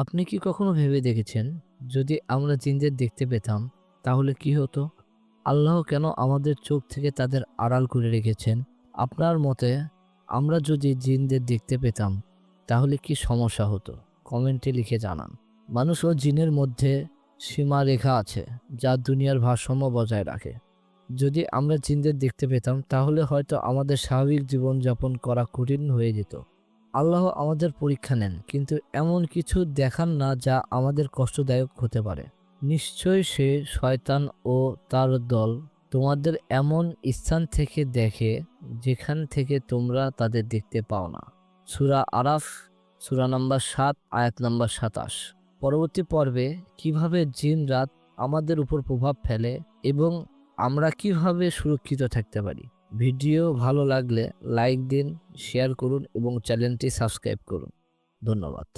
আপনি কি কখনো ভেবে দেখেছেন, যদি আমরা জিনদের দেখতে পেতাম, তাহলে কি হতো? আল্লাহ কেন আমাদের চোখ থেকে তাদের আড়াল করে রেখেছেন? আপনার মতে, আমরা যদি জিনদের দেখতে পেতাম, তাহলে কি সমস্যা হতো? কমেন্টে লিখে জানান। মানুষ ও জিনের মধ্যে সীমা রেখা আছে, যা দুনিয়ার ভারসাম্য বজায় রাখে। যদি আমরা জিনদের দেখতে পেতাম, তাহলে হয়তো আমাদের স্বাভাবিক জীবনযাপন করা কঠিন হয়ে যেত। আল্লাহ আমাদের পরীক্ষা নেন, কিন্তু এমন কিছু দেখান না যা আমাদের কষ্টদায়ক হতে পারে। নিশ্চয় সে শয়তান ও তার দল তোমাদের এমন স্থান থেকে দেখে যেখান থেকে তোমরা তাদের দেখতে পাও না। সুরা আরাফ, সুরা নাম্বার সাত, আয়াত নাম্বার সাতাশ। পরবর্তী পর্বে কীভাবে জিন রাত আমাদের উপর প্রভাব ফেলে এবং আমরা কীভাবে সুরক্ষিত থাকতে পারি? ভিডিও ভালো লাগলে লাইক দিন শেয়ার করুন এবং চ্যানেলটি সাবস্ক্রাইব করুন। ধন্যবাদ।